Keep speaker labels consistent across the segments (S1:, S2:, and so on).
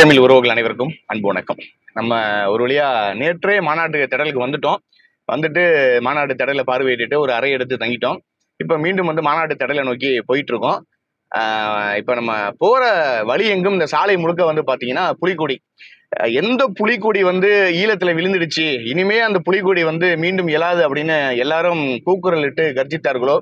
S1: தமிழ் உறவுகள் அனைவருக்கும் அன்பு வணக்கம். நம்ம ஒரு வழியா நேற்றே மாநாட்டு திடலுக்கு வந்துட்டோம். வந்துட்டு மாநாட்டு திடலை பார்வையிட்டு ஒரு அறை எடுத்து தங்கிட்டோம். இப்போ மீண்டும் வந்து மாநாட்டு திடலை நோக்கி போயிட்டு இருக்கோம் இப்போ நம்ம போற வழி எங்கும் இந்த சாலை முழுக்க வந்து பாத்தீங்கன்னா புலிக்கொடி எந்த புலிக்கொடி வந்து ஈழத்துல விழுந்துடுச்சு இனிமே அந்த புலிக்கொடி வந்து மீண்டும் எழாது அப்படின்னு எல்லாரும் கூக்குரலிட்டு கர்ஜித்தார்களோ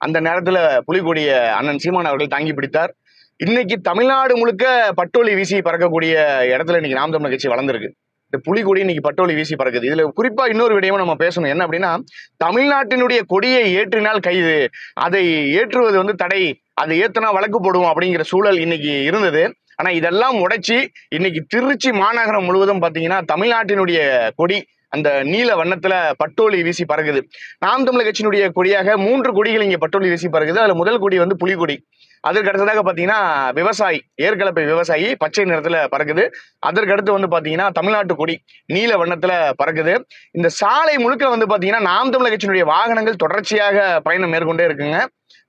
S1: அந்த நேரத்துல புலிக்கொடியை அண்ணன் சீமான் அவர்கள் தாங்கி பிடித்தார். இன்னைக்கு தமிழ்நாடு முழுக்க பட்டோலி வீசி பறக்கக்கூடிய இடத்துல இன்னைக்கு நாம் தமிழர் கட்சி வளர்ந்துருக்கு. இந்த புலிகொடி இன்னைக்கு பட்டோலி வீசி பறக்குது. இதுல குறிப்பா இன்னொரு விடயமும் நம்ம பேசணும். என்ன அப்படின்னா தமிழ்நாட்டினுடைய கொடியை ஏற்றினால் கைது அதை ஏற்றுவது வந்து தடை அதை ஏத்துனா வழக்கு போடுவோம் அப்படிங்கிற சூழல் இன்னைக்கு இருந்தது. ஆனா இதெல்லாம் உடைச்சி இன்னைக்கு திருச்சி மாநகரம் முழுவதும் பாத்தீங்கன்னா தமிழ்நாட்டினுடைய கொடி அந்த நீல வண்ணத்துல பட்டோலி வீசி பறக்குது. நாம் தமிழர் கட்சியினுடைய கொடியாக மூன்று கொடிகள் இங்க பட்டோலி வீசி பறக்குது. அதுல முதல் கொடி வந்து புலிகொடி அதற்கு அடுத்ததாக பார்த்தீங்கன்னா விவசாயி ஏற்கலப்பை விவசாயி பச்சை நிறத்தில் பறக்குது. அதற்கு அடுத்து வந்து பார்த்தீங்கன்னா தமிழ்நாட்டு கொடி நீல வண்ணத்தில் பறக்குது. இந்த சாலை முழுக்க வந்து பார்த்தீங்கன்னா நாம் தமிழக கட்சியினுடைய வாகனங்கள் தொடர்ச்சியாக பயணம் மேற்கொண்டே இருக்குங்க.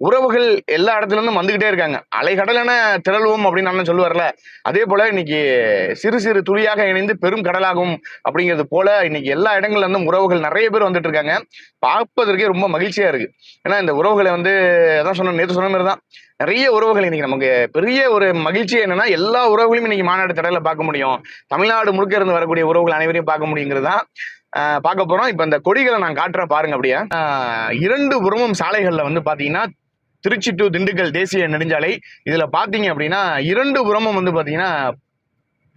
S1: உறவுகள் எல்லா இடத்துல இருந்தும் வந்துகிட்டே இருக்காங்க. அலைகடலான திரளுவோம் அப்படின்னு அண்ணன் சொல்லுவார்ல. அதே போல இன்னைக்கு சிறு சிறு துளியாக இணைந்து பெரும் கடலாகும் அப்படிங்கிறது போல இன்னைக்கு எல்லா இடங்கள்ல இருந்தும் உறவுகள் நிறைய பேர் வந்துட்டு இருக்காங்க பார்ப்பதற்கே ரொம்ப மகிழ்ச்சியா இருக்கு. ஏன்னா இந்த உறவுகளை வந்து அதான் சொன்ன நேற்று சொன்ன மாதிரி தான் நிறைய உறவுகள் இன்னைக்கு நமக்கு பெரிய ஒரு மகிழ்ச்சி என்னன்னா எல்லா உறவுகளையும் இன்னைக்கு மாநாடு தடையில பார்க்க முடியும். தமிழ்நாடு முழுக்க இருந்து வரக்கூடிய உறவுகள் அனைவரையும் பார்க்க முடியுங்கிறது தான். பார்க்க போறோம். இப்ப இந்த கொடிகளை நான் காட்டுறேன் பாருங்க அப்படியே. இரண்டு புறமும் சாலைகள்ல வந்து பாத்தீங்கன்னா திருச்சி டு திண்டுக்கல் தேசிய நெடுஞ்சாலை. இதில் பார்த்தீங்க அப்படின்னா இரண்டு புறமும் வந்து பார்த்தீங்கன்னா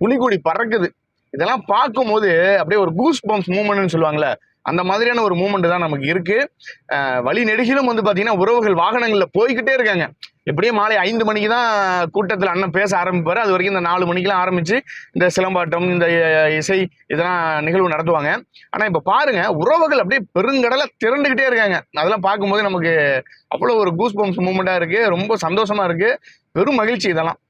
S1: புலிகொடி பறக்குது. இதெல்லாம் பார்க்கும்போது அப்படியே ஒரு கூஸ் பம்ப்ஸ் மூமெண்ட்னு சொல்லுவாங்கள்ல அந்த மாதிரியான ஒரு மூமெண்ட் தான் நமக்கு இருக்கு. வழி நெடுகிலும் வந்து பார்த்தீங்கன்னா உறவுகள் வாகனங்களில் போய்கிட்டே இருக்காங்க. எப்படியும் மாலை ஐந்து மணிக்கு தான் கூட்டத்தில் அண்ணன் பேச ஆரம்பிப்பார். அது வரைக்கும் இந்த நாலு மணிக்கெல்லாம் ஆரம்பித்து இந்த சிலம்பாட்டம் இந்த இசை இதெல்லாம் நிகழ்வு நடத்துவாங்க. ஆனால் இப்போ பாருங்க உறவுகள் அப்படியே பெருங்கடலை திரண்டுக்கிட்டே இருக்காங்க. அதெல்லாம் பார்க்கும்போது நமக்கு அவ்வளோ ஒரு கூஸ் பம்ப்ஸ் மூமெண்ட்டாக இருக்குது ரொம்ப சந்தோஷமாக இருக்குது பெரும் மகிழ்ச்சி இதெல்லாம்.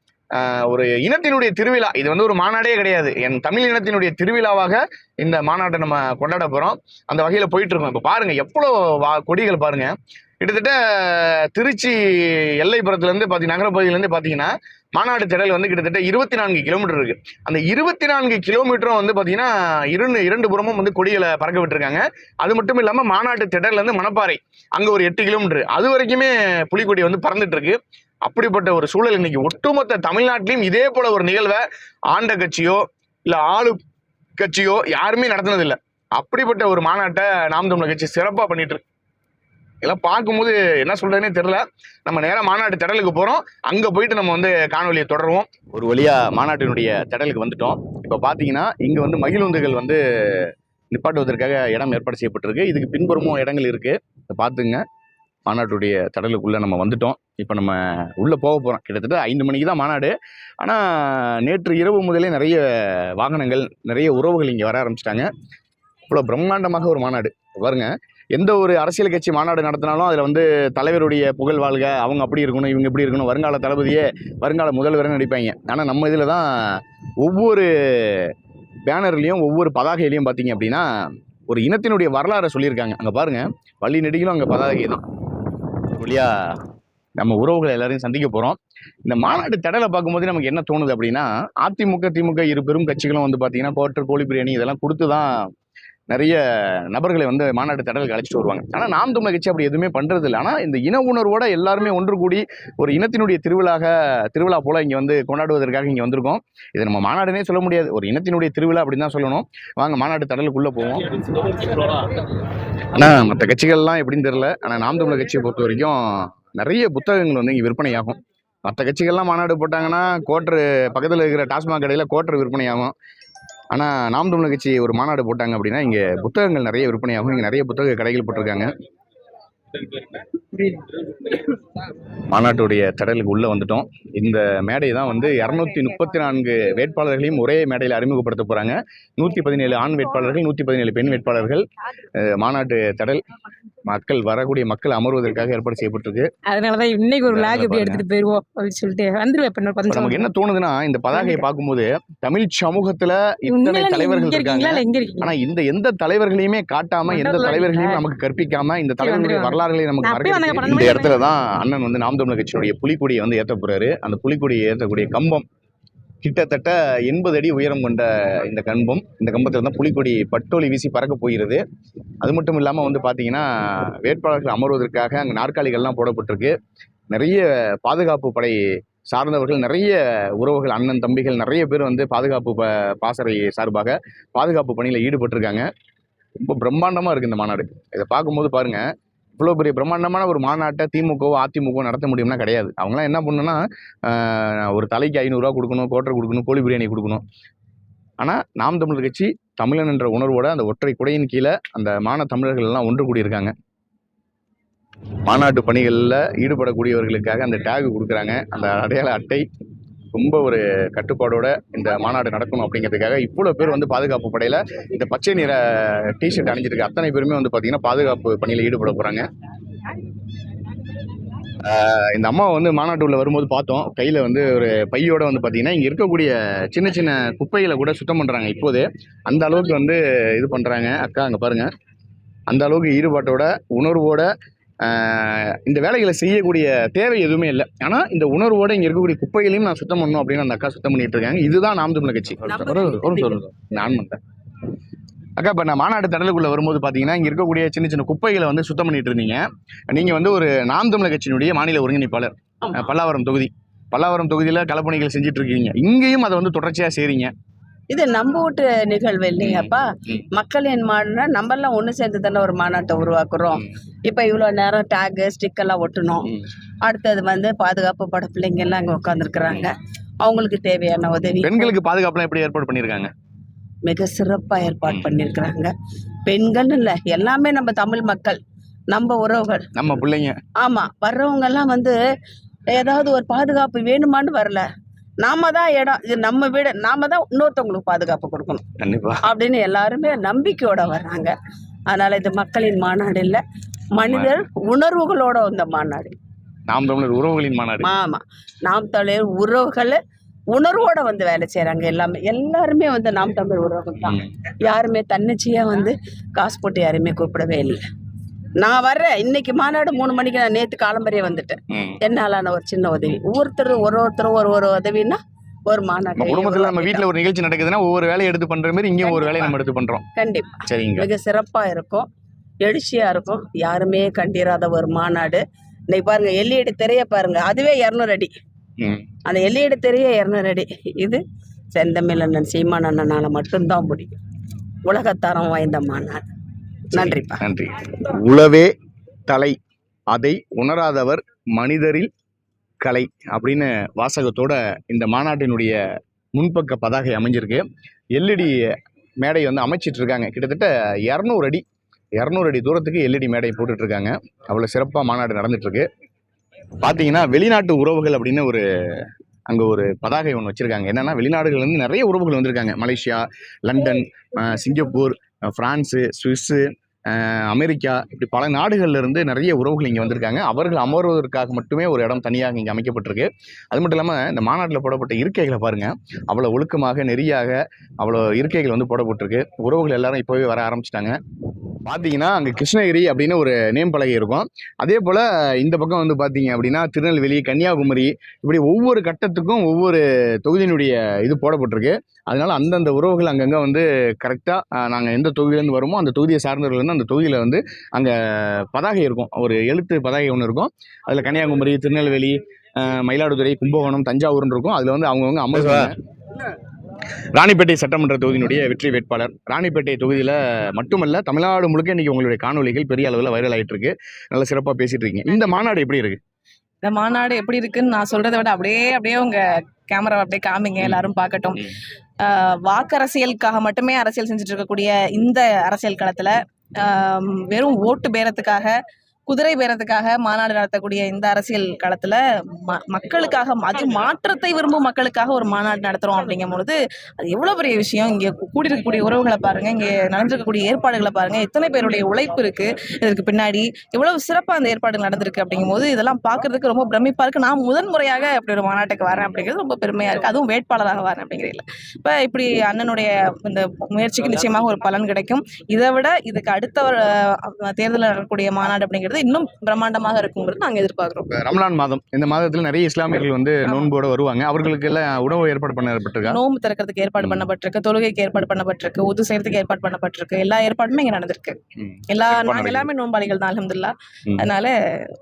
S1: ஒரு இனத்தினுடைய திருவிழா. இது வந்து ஒரு மாநாடே கிடையாது. என் தமிழ் இனத்தினுடைய திருவிழாவாக இந்த மாநாட்டை நம்ம கொண்டாட போகிறோம் அந்த வகையில் போயிட்டு இருக்கோம். பாருங்கள் எவ்வளோ வா கொடிகள் பாருங்கள் கிட்டத்தட்ட திருச்சி எல்லைப்புறத்துலேருந்து பார்த்தி நகரப்பகுதியிலேருந்து பார்த்தீங்கன்னா மாநாடு திடல் வந்து கிட்டத்தட்ட இருபத்தி நான்கு கிலோமீட்டர் இருக்கு. அந்த இருபத்தி நான்கு கிலோமீட்டரும் வந்து பார்த்தீங்கன்னா இரண்டு இரண்டு புறமும் வந்து கொடிகளை பறக்க விட்டுருக்காங்க. அது மட்டும் இல்லாமல் மாநாட்டு திடல்லேருந்து மணப்பாறை. அங்கே ஒரு எட்டு கிலோமீட்டர் அது வரைக்குமே புலிக்கொடி வந்து பறந்துட்டு இருக்கு அப்படிப்பட்ட ஒரு சூழல் இன்னைக்கு. ஒட்டுமொத்த தமிழ்நாட்டிலையும் இதே போல ஒரு நிகழ்வை ஆண்ட கட்சியோ இல்லை ஆளு கட்சியோ யாருமே நடத்தினதில்லை. அப்படிப்பட்ட ஒரு மாநாட்டை நாம் தமிழர் கட்சி சிறப்பாக பண்ணிட்டு இருக்கு. இதெல்லாம் பார்க்கும்போது என்ன சொல்கிறதுனே தெரில நம்ம நேராக மாநாட்டு திடலுக்கு போகிறோம் அங்கே போயிட்டு நம்ம வந்து காணொலியை தொடருவோம். ஒரு வழியாக மாநாட்டினுடைய திடலுக்கு வந்துட்டோம். இப்போ பார்த்தீங்கன்னா இங்கே வந்து மகிழுந்துகள் வந்து நிப்பாட்டுவதற்காக இடம் ஏற்பாடு செய்யப்பட்டிருக்கு. இதுக்கு பின்புறமும் இடங்கள் இருக்குது பார்த்துங்க. மாநாட்டுடைய தடலுக்குள்ளே நம்ம வந்துட்டோம். இப்போ நம்ம உள்ளே போக போகிறோம் கிட்டத்தட்ட ஐந்து மணிக்கு தான் மாநாடு. ஆனால் நேற்று இரவு முதலே நிறைய வாகனங்கள் நிறைய உறவுகள் இங்கே வர ஆரம்பிச்சிட்டாங்க. இவ்வளோ பிரம்மாண்டமாக ஒரு மாநாடு. பாருங்கள் எந்த ஒரு அரசியல் கட்சி மாநாடு நடத்தினாலும் அதில் வந்து தலைவருடைய புகழ் வாழ்க அவங்க அப்படி இருக்கணும் இவங்க இப்படி இருக்கணும் வருங்கால தளபதியே வருங்கால முதல்வர்னு நடிப்பாங்க. ஆனால் நம்ம இதில் தான் ஒவ்வொரு பேனர்லேயும் ஒவ்வொரு பதாகையிலையும் பார்த்தீங்க அப்படின்னா ஒரு இனத்தினுடைய வரலாறை சொல்லியிருக்காங்க. அங்கே பாருங்கள் வள்ளி நெடுகிலும் அங்கே பதாகை தான். இல்லையா நம்ம உறவுகளை எல்லாரையும் சந்திக்க போகிறோம் இந்த மாநாட்டு தடலை பார்க்கும்போது நமக்கு என்ன தோணுது அப்படின்னா அதிமுக திமுக இரு பெரும் கட்சிகளும் வந்து பார்த்தீங்கன்னா கோட்டர் கோழி பிரியாணி இதெல்லாம் கொடுத்து தான் நிறைய நபர்களை வந்து மாநாடு தடலுக்கு அழைச்சிட்டு வருவாங்க. ஆனால் நாம் தமிழ் கட்சி அப்படி எதுவுமே பண்ணுறது இல்லை ஆனால் இந்த இன உணர்வோட எல்லாருமே ஒன்று கூடி ஒரு இனத்தினுடைய திருவிழாக திருவிழா போல இங்கே வந்து கொண்டாடுவதற்காக இங்கே வந்திருக்கோம். இது நம்ம மாநாடுனே சொல்ல முடியாது. ஒரு இனத்தினுடைய திருவிழா அப்படின்னு தான் சொல்லணும். வாங்க மாநாடு தடலுக்குள்ளே போவோம். ஆனால் மற்ற கட்சிகள்லாம் எப்படின்னு தெரியல. ஆனால் நாம் தமிழ் கட்சியை பொறுத்த வரைக்கும் நிறைய புத்தகங்கள் வந்து இங்கே விற்பனையாகும். மற்ற கட்சிகள்லாம் மாநாடு போட்டாங்கன்னா கோட்ரு பக்கத்தில் இருக்கிற டாஸ்மாக் கடையில் கோட்ரு விற்பனையாகும். ஆனால் நாம் தமிழர் கட்சி ஒரு மாநாடு போட்டாங்க அப்படின்னா இங்கே புத்தகங்கள் நிறைய விற்பனையாகும். இங்கே நிறைய புத்தக கடைகள் போட்டிருக்காங்க. மாநாட்டுடைய திடலுக்கு உள்ளே வந்துட்டோம். இந்த மேடை தான் வந்து இரநூத்தி முப்பத்தி நான்கு வேட்பாளர்களையும் ஒரே மேடையில் அறிமுகப்படுத்த போகிறாங்க நூற்றி பதினேழு ஆண் வேட்பாளர்கள் நூற்றி பதினேழு பெண் வேட்பாளர்கள் மாநாட்டு திடல். மக்கள் வரக்கூடிய மக்கள் அமர்வதற்காக ஏற்பாடு செய்யப்பட்டிருக்கு.
S2: அதனாலதான் இன்னைக்கு ஒரு விளாக் எப்படி. எடுத்துட்டு போயிருவோம் அப்படின்னு சொல்லிட்டு வந்துருவேன்
S1: நமக்கு என்ன தோணுதுன்னா இந்த பதாகையை பார்க்கும்போது தமிழ் சமூகத்துல இத்தனை தலைவர்கள் இருக்காங்க. ஆனா இந்த எந்த தலைவர்களையுமே காட்டாம எந்த தலைவர்களையும்? நமக்கு கற்பிக்காம இந்த தலைவர்களுடைய. வரலாறுகளை நமக்கு மறக்க இந்த இடத்துல தான் அண்ணன் வந்து நாம் தமிழர் கட்சியினுடைய புலிக்கொடியை வந்து ஏத்த போறாரு. அந்த புலிக்கொடியை ஏத்தக்கூடிய கம்பம் கிட்டத்தட்ட எண்பது அடி உயரம் கொண்ட இந்த கம்பம். இந்த கம்பத்தில் தான் புலிக்கொடி பட்டோலி வீசி பறக்க போகிறது. அது மட்டும் இல்லாமல் வந்து பார்த்தீங்கன்னா வேட்பாளர்கள் அமர்வதற்காக அங்கே நாற்காலிகள்லாம் போடப்பட்டிருக்கு. நிறைய பாதுகாப்பு படை சார்ந்தவர்கள் நிறைய உறவுகள் அண்ணன் தம்பிகள் நிறைய பேர் வந்து பாதுகாப்பு ப பாசறை சார்பாக பாதுகாப்பு பணியில் ஈடுபட்டிருக்காங்க. ரொம்ப பிரம்மாண்டமாக இருக்குது இந்த மாநாடு. இதை பார்க்கும்போது பாருங்கள் இவ்வளோ பெரிய பிரம்மாண்டமான ஒரு மாநாட்டை திமுகவோ அதிமுகவோ நடத்த முடியும்னா கிடையாது. அவங்களாம் என்ன பண்ணுன்னா ஒரு தலைக்கு ஐநூறுரூவா கொடுக்கணும் கோட்டர் கொடுக்கணும் கோழி பிரியாணி கொடுக்கணும். ஆனால் நாம் தமிழர் கட்சி தமிழன் என்ற உணர்வோட அந்த ஒற்றை குடையின் கீழே அந்த மான தமிழர்கள் எல்லாம் ஒன்று கூடியிருக்காங்க. மாநாட்டு பணிகளில் ஈடுபடக்கூடியவர்களுக்காக அந்த டேகு கொடுக்குறாங்க. அந்த அடையாள அட்டை ரொம்ப ஒரு கட்டுப்பாடோட இந்த மாநாடு நடக்கணும் அப்படிங்கிறதுக்காக இவ்வளோ பேர் வந்து பாதுகாப்பு படையில் இந்த பச்சை நிற டிஷர்ட் அணிஞ்சிருக்கு அத்தனை பேருமே வந்து பார்த்தீங்கன்னா பாதுகாப்பு பணியில் ஈடுபட போகிறாங்க இந்த அம்மா வந்து மாநாட்டு உள்ள வரும்போது பார்த்தோம். கையில் வந்து ஒரு பையோட வந்து பார்த்தீங்கன்னா இங்கே இருக்கக்கூடிய சின்ன சின்ன குப்பைகளை கூட சுத்தம் பண்ணுறாங்க இப்போதே. அந்த அளவுக்கு வந்து இது பண்ணுறாங்க அக்கா அங்கே பாருங்கள் அந்த அளவுக்கு ஈடுபாட்டோட உணர்வோட இந்த வேலைகளை செய்யக்கூடிய தேவை எதுவுமே இல்லை. ஆனால் இந்த உணர்வோட இங்கே இருக்கக்கூடிய குப்பைகளையும் நான் சுத்தம் பண்ணணும் அப்படின்னு அந்த அக்கா சுத்தம் பண்ணிட்டு இருக்காங்க. இதுதான் நாம் தமிழர் கட்சி. நான் வந்தேன் அக்கா இப்போ நான் மாநாடு தடலுக்குள்ள வரும்போது பார்த்தீங்கன்னா இங்கே இருக்கக்கூடிய சின்ன சின்ன குப்பைகளை வந்து சுத்தம் பண்ணிட்டு இருந்தீங்க. நீங்கள் வந்து ஒரு நாம் தமிழர் கட்சியினுடைய மாநில ஒருங்கிணைப்பாளர். பல்லாவரம் தொகுதி. பல்லாவரம் தொகுதியில் களப்பணிகள் செஞ்சுட்டு இருக்கீங்க. இங்கேயும் அதை வந்து தொடர்ச்சியாக செய்றீங்க.
S3: இது நம்ம வீட்டு நிகழ்வு இல்லைங்கப்பா. மக்களின் மாநாடுனா நம்ம எல்லாம் ஒன்று சேர்ந்து தானே ஒரு மாநாட்டை உருவாக்குறோம். இப்போ இவ்வளோ நேரம் டேகு ஸ்டிக்கெல்லாம் ஒட்டணும். அடுத்தது வந்து பாதுகாப்பு பட பிள்ளைங்க எல்லாம் அங்கே உட்காந்துருக்குறாங்க அவங்களுக்கு தேவையான உதவி.
S1: பெண்களுக்கு பாதுகாப்புலாம் எப்படி ஏற்பாடு பண்ணியிருக்காங்க?
S3: மிக சிறப்பாக ஏற்பாடு பண்ணியிருக்கிறாங்க. பெண்கள் இல்லை எல்லாமே நம்ம தமிழ் மக்கள் நம்ம உறவுகள்.
S1: நம்ம பிள்ளைங்க.
S3: ஆமாம் வர்றவங்க எல்லாம் வந்து ஏதாவது ஒரு பாதுகாப்பு வேணுமான்னு வரல. நாம தான் இடம் இது நம்ம வீடு நாம தான் இன்னொருத்தவங்களுக்கு பாதுகாப்பு கொடுக்கணும்.
S1: கண்டிப்பா.
S3: அப்படின்னு எல்லாருமே நம்பிக்கையோட வர்றாங்க. அதனால இது மக்களின் மாநாடு இல்லை மனிதர் உணர்வுகளோட வந்த மாநாடு.
S1: நாம் தமிழர் உறவுகளின் மாநாடு.
S3: ஆமா. நாம் தமிழர் உறவுகள் உணர்வோட வந்து வேலை செய்றாங்க எல்லாமே. எல்லாருமே வந்து நாம் தமிழர் உறவுகள் தான். யாருமே தன்னிச்சையா வந்து காசு போட்டு யாருமே கூப்பிடவே இல்லை. நான் வர்றேன். இன்னைக்கு மாநாடு மூணு மணிக்கு நான் நேற்று காலம்பரையே வந்துட்டேன். என்னாலான ஒரு சின்ன உதவி. ஒவ்வொருத்தரும் ஒரு ஒருத்தரும் ஒரு ஒரு உதவின்னா ஒரு மாநாடு.
S1: குடும்பத்துல நம்ம வீட்ல ஒரு நிகழ்ச்சி நடக்குதுன்னா ஒவ்வொரு வேலையை எடுத்து பண்ற மாதிரி இங்கேயும் ஒரு வேலையை நம்ம எடுத்து பண்றோம்.
S3: கண்டிப்பா.
S1: சரிங்க.
S3: மிக சிறப்பாக இருக்கும். எழுச்சியாக இருக்கும். யாருமே கண்டிராத ஒரு மாநாடு. இன்னைக்கு பாருங்க எல்இடி திரைய பாருங்க. அதுவே இரநூறு அடி. அந்த எல்இடி திரையே இரநூறு அடி. இது செந்தமிழ் அண்ணன் சீமான் அண்ணனால மட்டும்தான் முடியும். உலகத்தரம் வாய்ந்த மாநாடு. நன்றிப்பா.
S1: நன்றி. உளவே தலை அதை உணராதவர் மனிதரில் கலை அப்படின்னு வாசகத்தோட இந்த மாநாட்டினுடைய முன்பக்க பதாகை அமைஞ்சிருக்கு. எல்இடி மேடை வந்து அமைச்சிட்டு இருக்காங்க கிட்டத்தட்ட இரநூறு அடி இரநூறு அடி தூரத்துக்கு எல்இடி மேடை போட்டுட்டு இருக்காங்க அவ்வளோ சிறப்பாக மாநாடு நடந்துட்டு இருக்கு பார்த்தீங்கன்னா வெளிநாட்டு உறவுகள் அப்படின்னு ஒரு அங்கே ஒரு பதாகை ஒன்று வச்சுருக்காங்க. என்னன்னா வெளிநாடுகள்ல இருந்து நிறைய உறவுகள் வந்திருக்காங்க. Malaysia London Singapore France Swiss America இப்படி பல நாடுகள்லேருந்து நிறைய உறவுகள் இங்கே வந்திருக்காங்க. அவர்கள் அமர்வதற்காக மட்டுமே ஒரு இடம் தனியாக இங்கே அமைக்கப்பட்டிருக்கு. அது மட்டும் இல்லாமல் இந்த மாநாட்டில் போடப்பட்ட இருக்கைகளை பாருங்கள் அவ்வளோ ஒழுக்கமாக நெறியாக அவ்வளோ இருக்கைகள் வந்து போடப்பட்டிருக்கு. உறவுகள் எல்லாரும் இப்போவே வர ஆரம்பிச்சிட்டாங்க. பார்த்தீங்கன்னா அங்கே கிருஷ்ணகிரி அப்படின்னு ஒரு நேம் பலகை இருக்கும். அதே போல் இந்த பக்கம் வந்து பார்த்தீங்க அப்படின்னா திருநெல்வேலி கன்னியாகுமரி இப்படி ஒவ்வொரு கட்டத்துக்கும் ஒவ்வொரு தொகுதியினுடைய இது போடப்பட்டிருக்கு. அதனால் அந்தந்த உறவுகள் அங்கங்கே வந்து கரெக்டாக நாங்கள் எந்த தொகுதியிலேருந்து வருமோ அந்த தொகுதியை சார்ந்தவர்கள் வந்து அந்த தொகுதியில் வந்து அங்கே பதாகை இருக்கும். ஒரு எழுத்து பதாகை ஒன்று இருக்கும். அதில் கன்னியாகுமரி திருநெல்வேலி மயிலாடுதுறை கும்பகோணம் தஞ்சாவூர்னு இருக்கும். அதில் வந்து அவங்கவுங்க அமர்வாங்க ராணிப்பேட்டை சட்டமன்ற தொகுதியினுடைய வெற்றி வேட்பாளர். ராணிப்பேட்டை தொகுதியில் மட்டுமல்ல தமிழ்நாடு முழுக்க இன்னைக்கு உங்களுடைய காணொலிகள் பெரிய அளவில் வைரல் ஆயிட்டு இருக்கு. நல்ல சிறப்பாக பேசிட்டு இருக்கீங்க. இந்த மாநாடு எப்படி இருக்கு?
S4: இந்த மாநாடு எப்படி இருக்குன்னு நான் சொல்றதை விட அப்படியே அப்படியே உங்க கேமரா அப்படியே காமிங்க. எல்லாரும் பார்க்கட்டும். வாக்கரசியலுக்காக மட்டுமே அரசியல் செஞ்சுட்டு இருக்கக்கூடிய இந்த அரசியல் களத்துல வெறும் ஓட்டு பேரத்துக்காக குதிரை பேரத்துக்காக மாநாடு நடத்தக்கூடிய இந்த அரசியல் களத்துல ம- மக்களுக்காக அது மாற்றத்தை விரும்பும் மக்களுக்காக ஒரு மாநாடு நடத்துறோம் அப்படிங்கும் பொழுது அது எவ்வளவு பெரிய விஷயம். இங்க கூடியிருக்கக்கூடிய உறவுகளை பாருங்க. இங்க நடந்திருக்கக்கூடிய ஏற்பாடுகளை பாருங்க. எத்தனை பேருடைய உழைப்பு இருக்கு. இதற்கு பின்னாடி எவ்வளவு சிறப்பா அந்த ஏற்பாடு நடந்திருக்கு அப்படிங்கும்போது இதெல்லாம் பாக்குறதுக்கு ரொம்ப பிரமிப்பா இருக்கு. நான் முதன் முறையாக இப்படி ஒரு மாநாட்டுக்கு வரேன் அப்படிங்கிறது ரொம்ப பெருமையா இருக்கு. அதுவும் வேட்பாளராக வரேன் அப்படிங்கிறதுல இப்ப இப்படி அண்ணனுடைய இந்த முயற்சிக்கு நிச்சயமாக ஒரு பலன் கிடைக்கும். இதை விட இதுக்கு அடுத்த தேர்தலில் நடக்கக்கூடிய மாநாடு அப்படிங்கிறது போது இன்னும் பிரம்மாண்டமாக இருக்குங்கிறது நாங்க எதிர்பார்க்கிறோம்
S1: ரமலான் மாதம் இந்த மாதத்துல நிறைய இஸ்லாமியர்கள் வந்து நோன்போட வருவாங்க அவர்களுக்கு எல்லாம் உணவு ஏற்பாடு பண்ணப்பட்டிருக்கா
S4: நோம்பு திறக்கிறதுக்கு ஏற்பாடு. பண்ணப்பட்டிருக்கு தொழுகைக்கு ஏற்பாடு பண்ணப்பட்டிருக்கு உது செய்யறதுக்கு ஏற்பாடு பண்ணப்பட்டிருக்கு எல்லா ஏற்பாடுமே இங்க நடந்திருக்கு. எல்லா
S1: சிறப்பா
S4: நாங்க
S1: நடக்குது.
S4: எல்லாமே நோம்பாளிகள் தான் அலமதுல்லா. அதனால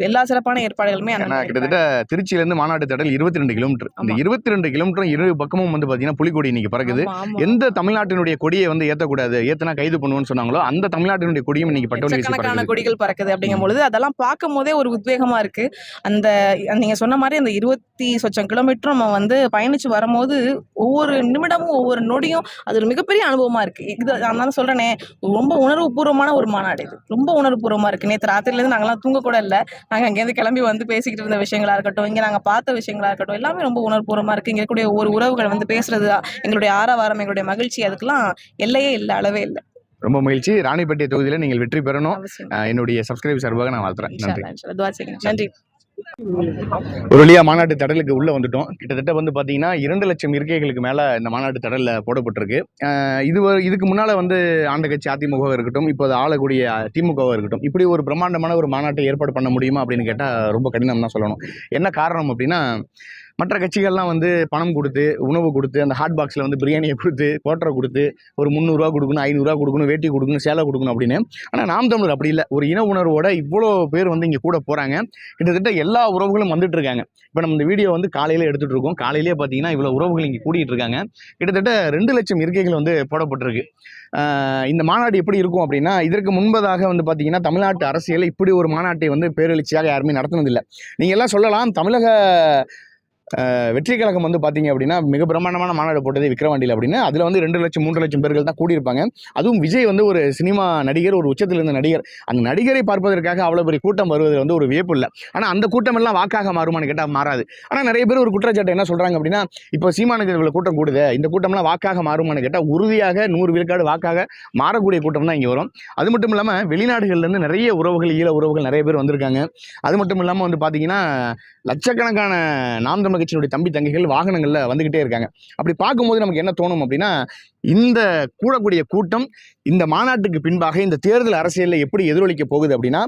S4: எல்லா சிறப்பான ஏற்பாடுகளுமே
S1: கிட்டத்தட்ட திருச்சியில இருந்து மாநாட்டு தடல் இருபத்தி ரெண்டு கிலோமீட்டர் இந்த. இருபத்தி ரெண்டு கிலோமீட்டர் இரு பக்கமும் வந்து பாத்தீங்கன்னா புலிக்கொடி இன்னைக்கு பறக்குது. எந்த தமிழ்நாட்டினுடைய கொடியை வந்து ஏத்தக்கூடாது ஏத்தனா கைது பண்ணுவோம்னு சொன்னாங்களோ அந்த தமிழ்நாட்டினுடைய கொடியும் இன்னைக்கு பட்டோலி
S4: கொடிகள் பறக்குது அப்படிங்கும் பொழுது அதெல்லாம் பார்க்கும் போதே ஒரு உத்வேகமா இருக்கு. அந்த நீங்க சொன்ன மாதிரி அந்த இருபத்தி சொச்சம் கிலோமீட்டர் நம்ம வந்து பயணிச்சு வரும்போது ஒவ்வொரு நிமிடமும் ஒவ்வொரு நொடியும் அது ஒரு மிகப்பெரிய அனுபவமா இருக்கு. இது அதனால சொல்றேனே ரொம்ப உணர்வுபூர்வமான ஒரு மாநாடு இது. ரொம்ப உணர்வுபூர்வமாக இருக்கு. நேற்று ராத்திரிலேருந்து நாங்களாம் தூங்கக்கூட இல்லை. நாங்க அங்கேருந்து கிளம்பி வந்து பேசிக்கிட்டு இருந்த விஷயங்களா இருக்கட்டும் இங்க நாங்க பார்த்த விஷயங்களா இருக்கட்டும் எல்லாமே ரொம்ப உணர்வுபூர்வமாக இருக்கு. இங்கே இருக்கக்கூடிய ஒரு உறவுகள் வந்து பேசுறது எங்களுடைய ஆரவாரம் எங்களுடைய மகிழ்ச்சி அதுக்கெல்லாம் எல்லையே இல்லை அளவே இல்லை.
S1: ரொம்ப மகிழ்ச்சி. ராணிப்பேட்டை தொகுதியில நீங்கள் வெற்றி பெறணும். என்னுடைய சப்ஸ்கிரைப் சார்பாக நான் வாழ்த்துறேன். நன்றி. ஒரு வழியா மாநாட்டு தடலுக்கு உள்ள வந்துட்டோம். கிட்டத்தட்ட வந்து பாத்தீங்கன்னா இரண்டு லட்சம் இருக்கைகளுக்கு மேல இந்த மாநாட்டு தடல்ல போடப்பட்டிருக்கு. இது இதுக்கு முன்னால வந்து ஆண்ட கட்சி அதிமுக இருக்கட்டும் இப்போ ஆளக்கூடிய திமுக இருக்கட்டும் இப்படி ஒரு பிரம்மாண்டமான ஒரு மாநாட்டை ஏற்பாடு பண்ண முடியுமா அப்படின்னு கேட்டா ரொம்ப கடினம் தான் சொல்லணும். என்ன காரணம் அப்படின்னா மற்ற கட்சிகள்லாம் வந்து பணம் கொடுத்து உணவு கொடுத்து அந்த ஹாட் பாக்ஸில் வந்து பிரியாணியை கொடுத்து கோட்டரை கொடுத்து ஒரு முந்நூறுரூவா கொடுக்கணும் ஐநூறுரூவா கொடுக்கணும் வேட்டி கொடுக்கணும் சேலை கொடுக்கணும் அப்படின்னு. ஆனால் நாம் தமிழர் அப்படி இல்லை. ஒரு இன உணர்வோட இவ்வளோ பேர் வந்து இங்கே கூட போகிறாங்க கிட்டத்தட்ட எல்லா உறவுகளும் வந்துட்டு இருக்காங்க. இப்போ நம்ம இந்த வீடியோ வந்து காலையில் எடுத்துகிட்டு இருக்கோம். காலையிலேயே பார்த்தீங்கன்னா இவ்வளோ உறவுகள் இங்கே கூடிட்டு இருக்காங்க. கிட்டத்தட்ட ரெண்டு லட்சம் இருக்கைகள் வந்து போடப்பட்டிருக்கு. இந்த மாநாடு எப்படி இருக்கும் அப்படின்னா இதற்கு முன்பதாக வந்து பார்த்தீங்கன்னா தமிழ்நாட்டு அரசியலில் இப்படி ஒரு மாநாட்டை வந்து பேரெழுச்சியாக யாருமே நடத்தினதில்லை. நீங்கள் எல்லாம் சொல்லலாம் தமிழக வெற்றி கழகம் வந்து பார்த்தீங்க அப்படின்னா மிக பிரம்மாண்டமான மாநாடு போட்டது விக்ரவாண்டியில் அப்படின்னு. அதில் வந்து ரெண்டு லட்சம் மூன்று லட்சம் பேர்கள் தான் கூடியிருப்பாங்க. அதுவும் விஜய் வந்து ஒரு சினிமா நடிகர் ஒரு உச்சத்தில் இருந்த நடிகர். அந்த நடிகரை பார்ப்பதற்காக அவ்வளோ பெரிய கூட்டம் வருவது வந்து ஒரு வியப்பு இல்லை. ஆனால் அந்த கூட்டம் எல்லாம் வாக்காக மாறுமான்னு கேட்டால் மாறாது. ஆனால் நிறைய பேர் ஒரு குற்றச்சாட்டு என்ன சொல்கிறாங்க அப்படின்னா இப்போ சீமானுக்கு இவ்வளோ கூட்டம் கூடுது இந்த கூட்டம்லாம் வாக்காக மாறுமான்னு கேட்டால் உறுதியாக நூறு விழுக்காடு வாக்காக மாறக்கூடிய கூட்டம் தான் இங்கே வரும். அது மட்டும் இல்லாமல் வெளிநாடுகள்லேருந்து நிறைய உறவுகள் ஈழ உறவுகள் நிறைய பேர் வந்திருக்காங்க. அது மட்டும் இல்லாமல் வந்து பார்த்தீங்கன்னா லட்சக்கணக்கான நாம் மகிழ்ச்சியினுடைய தம்பி தங்கைகள் வாகனங்களில் வந்துக்கிட்டே இருக்காங்க. அப்படி பார்க்கும்போது நமக்கு என்ன தோணும் அப்படின்னா இந்த கூடக்கூடிய கூட்டம் இந்த மாநாட்டுக்கு பின்பாக இந்த தேர்தல் அரசியலில் எப்படி எதிரொலிக்க போகுது அப்படின்னா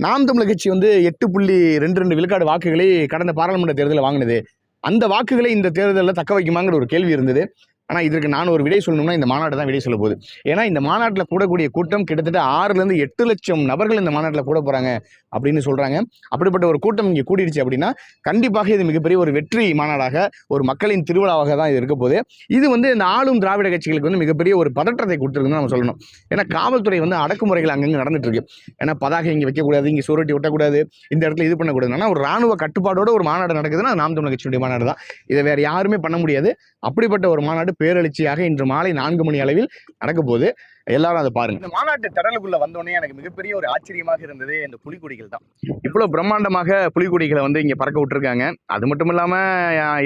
S1: நாம் தமிழர் கட்சி வந்து எட்டு புள்ளி ரெண்டு ரெண்டு விழுக்காடு வாக்குகளை கடந்த பாராளுமன்ற தேர்தலில் வாங்கினது. அந்த வாக்குகளை இந்த தேர்தலில் தக்க வைக்குமாங்கிற ஒரு கேள்வி இருந்தது. ஆனால் இதற்கு நான் ஒரு விடை சொல்லணும்னா இந்த மாநாடு தான் விடை சொல்ல போகுது. ஏன்னா இந்த மாநாட்டில் கூடக்கூடிய கூட்டம் கிட்டத்தட்ட ஆறுலேருந்து எட்டு லட்சம் நபர்கள் இந்த மாநாட்டில் கூட போகிறாங்க அப்படின்னு சொல்கிறாங்க அப்படிப்பட்ட ஒரு கூட்டம் இங்கே கூடிடுச்சு அப்படின்னா கண்டிப்பாக இது மிகப்பெரிய ஒரு வெற்றி மாநாடாக ஒரு மக்களின் திருவிழாவாக தான் இது இருக்க போகுது. இது வந்து இந்த ஆளும் திராவிட கட்சிகளுக்கு வந்து மிகப்பெரிய ஒரு பதற்றத்தை கொடுத்துருக்குன்னு நம்ம சொல்லணும். ஏன்னா காவல்துறை வந்து அடக்குமுறைகள் அங்கங்கே நடந்துட்டு இருக்கு ஏன்னா பதாகை இங்கே வைக்கக்கூடாது இங்கே சுருட்டி ஒட்டக்கூடாது இந்த இடத்துல இது பண்ணக்கூடாது. ஒரு ராணுவ கட்டுப்பாடோட ஒரு மாநாடு நடக்குதுன்னா நாம் தமிழ் கட்சியுடைய மாநாடு தான். இதை வேறு யாருமே பண்ண முடியாது. அப்படிப்பட்ட ஒரு மாநாடு பேரெழுச்சியாக இன்று மாலை நான்கு மணி அளவில் நடக்க போகுது. எல்லாரும் அதை பாருங்க. இந்த மாநாட்டு திடலுக்குள்ள வந்தோடனே எனக்கு மிகப்பெரிய ஒரு ஆச்சரியமாக இருந்தது. இந்த புலிக்கொடிகள் தான். இவ்வளவு பிரம்மாண்டமாக புலிக்கொடிகளை வந்து இங்க பறக்க விட்டுருக்காங்க. அது மட்டும் இல்லாம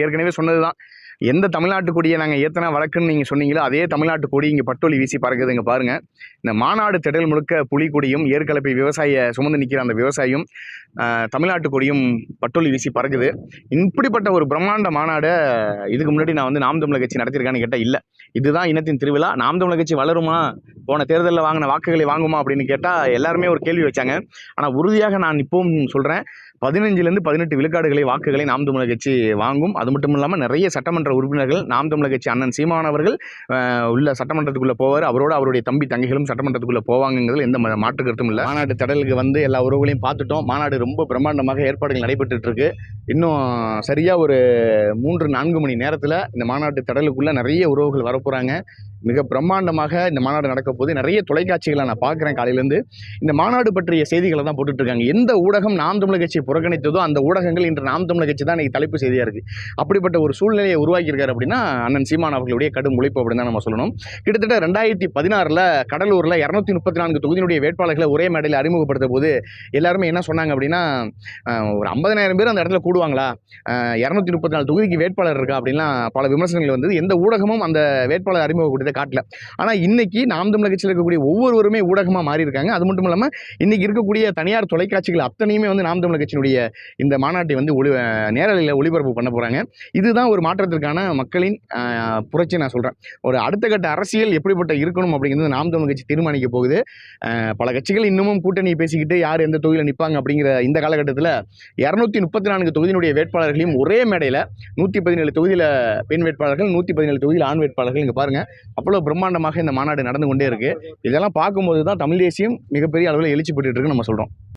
S1: ஏற்கனவே சொன்னதுதான். எந்த தமிழ்நாட்டு கொடியை நாங்கள் ஏத்தனா வழக்குன்னு நீங்கள் சொன்னீங்களோ அதே தமிழ்நாட்டு கொடி இங்கே பட்டோலி வீசி பறக்குதுங்க பாருங்கள் இந்த மாநாடு திடல் முழுக்க புலிக்கொடியும் ஏற்கலப்பை விவசாய சுமந்து நிற்கிற அந்த விவசாயியும் தமிழ்நாட்டு கொடியும் பட்டொலி வீசி பறக்குது. இப்படிப்பட்ட ஒரு பிரம்மாண்ட மாநாடை இதுக்கு முன்னாடி நான் வந்து நாம் தமிழர் கட்சி நடத்தியிருக்கான்னு கேட்டால் இல்லை. இதுதான் இனத்தின் திருவிழா. நாம் தமிழர் கட்சி வளருமா? போன தேர்தலில் வாங்கின வாக்குகளை வாங்குமா அப்படின்னு கேட்டால் எல்லாருமே ஒரு கேள்வி வச்சாங்க. ஆனால் உறுதியாக நான் இப்போவும் சொல்கிறேன் பதினஞ்சுலேருந்து பதினெட்டு விழுக்காடுகளை வாக்குகளை நாம் தமிழர் கட்சி வாங்கும். அது மட்டும் இல்லாமல் நிறைய சட்டமன்ற உறுப்பினர்கள் நாம் தமிழர் கட்சி அண்ணன் சீமான் அவர்கள் உள்ள சட்டமன்றத்துக்குள்ளே போவார். அவரோட அவருடைய தம்பி தங்கைகளும் சட்டமன்றத்துக்குள்ளே போவாங்கிறதுல எந்த மாற்று கருத்தும் இல்லை. மாநாடு தடலுக்கு வந்து எல்லா உறவுகளையும் பார்த்துட்டோம். மாநாடு ரொம்ப பிரம்மாண்டமாக ஏற்பாடுகள் நடைபெற்றுருக்கு இன்னும் சரியாக ஒரு மூன்று நான்கு மணி நேரத்தில் இந்த மாநாட்டு தடலுக்குள்ளே நிறைய உறவுகள் வரப்போகிறாங்க மிக பிரம்மாண்டமாக இந்த மாநாடு நடக்க போது நிறைய தொலைக்காட்சிகளை நான் பார்க்குறேன் காலையிலேருந்து. இந்த மாநாடு பற்றிய செய்திகளை தான் போட்டுட்ருக்காங்க. எந்த ஊடகம் நாம் தமிழர் கட்சியை புறக்கணித்ததோ அந்த ஊடகங்கள் இன்று நாம் தமிழர் கட்சி தான் இன்னைக்கு தலைப்பு செய்தியாக இருக்குது அப்படிப்பட்ட ஒரு சூழ்நிலையை உருவாக்கியிருக்காரு அப்படின்னா அண்ணன் சீமான் அவர்களுடைய கடும் உழைப்பு அப்படின்னு தான் நம்ம சொல்லணும். கிட்டத்தட்ட ரெண்டாயிரத்தி பதினாறில் கடலூரில் இரநூத்தி முப்பத்தி நான்கு தொகுதியினுடைய வேட்பாளர்களை ஒரே மேடையில் அறிமுகப்படுத்த போது எல்லாருமே என்ன சொன்னாங்க அப்படின்னா ஒரு ஐம்பதனாயிரம் பேர் அந்த இடத்துல கூடுவாங்களா? இரநூத்தி முப்பத்தி நாலு தொகுதிக்கு வேட்பாளர் இருக்கா? அப்படின்லாம் பல விமர்சனங்கள் வந்தது. எந்த ஊடகமும் அந்த வேட்பாளர் அறிமுகப்படுத்த காட்டல. ஆனால் இன்னைக்கு நாம் தமிழர் கட்சியில் இருக்கக்கூடிய ஒவ்வொருவருமே ஊடகமாக மாறி இருக்காங்க அது மட்டும் இல்லாமல் இன்னைக்கு இருக்கக்கூடிய தனியார் தொலைக்காட்சிகள் அத்தனையுமே வந்து நாம் தமிழர் கட்சியினுடைய இந்த மாநாட்டை வந்து ஒளி நேரலையில் ஒளிபரப்பு பண்ண போகிறாங்க இதுதான் ஒரு மாற்றத்திற்கான மக்களின் புரட்சி நான் சொல்கிறேன் ஒரு அடுத்த கட்ட அரசியல் எப்படிப்பட்ட இருக்கணும் அப்படிங்கிறது நாம் தமிழ் கட்சி தீர்மானிக்க போகுது. பல கட்சிகள் இன்னமும் கூட்டணி பேசிக்கிட்டு யார் எந்த தொகுதியில் நிற்பாங்க அப்படிங்கிற இந்த காலகட்டத்தில் இரநூத்தி முப்பத்தி நான்கு தொகுதியினுடைய வேட்பாளர்களையும் ஒரே மேடையில் நூற்றி பதினேழு தொகுதியில் பெண் வேட்பாளர்கள் நூற்றி பதினேழு தொகுதியில் ஆண் வேட்பாளர்கள் இங்கே பாருங்கள் அவ்வளோ பிரம்மாண்டமாக இந்த மாநாடு நடந்து கொண்டே இருக்குது இதெல்லாம் பார்க்கும்போது தான் தமிழ் தேசியம் மிகப்பெரிய அளவில் எழுச்சி பெற்றுட்டு இருக்குன்னு நம்ம சொல்கிறோம்